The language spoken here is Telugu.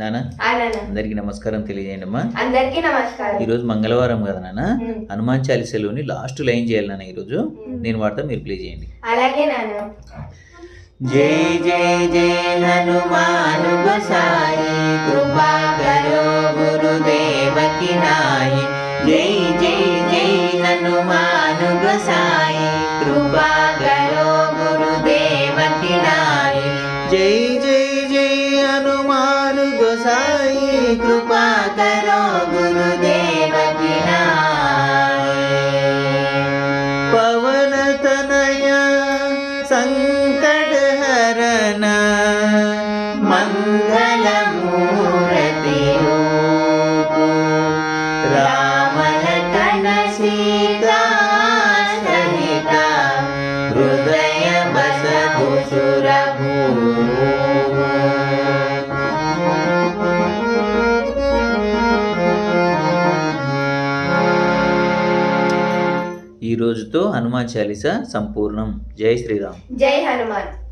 నానా? అందరికీ నమస్కారం తెలియజేయండి అమ్మా అందరికీ నమస్కారం. ఈరోజు మంగళవారం కదా నాన్న. హనుమాన్ చాలీసలోని లాస్ట్ లైన్ చేయాలి నాన్న ఈరోజు. నేను వాడతా మీరు ప్లే చేయండి. అలాగే నాన్న జై జై జై హనుమాన్ గోసాయి కృపా కరో గురుదేవ కి నాయి. జై జై జై హనుమాన్ గోసాయి కృపా కరో గురుదేవ కి నాయి. జై జై జై హనుమాన్ साई कृपा करो गुरुदेव गृहा पवनतनय सङ्कटहरण मङ्गलमूर्ति रामय कणशीता सहि हृदय बसतु सुरभू। ఈ రోజుతో హనుమాన్ చాలీసా సంపూర్ణం. జై శ్రీరామ్. జై హనుమాన్.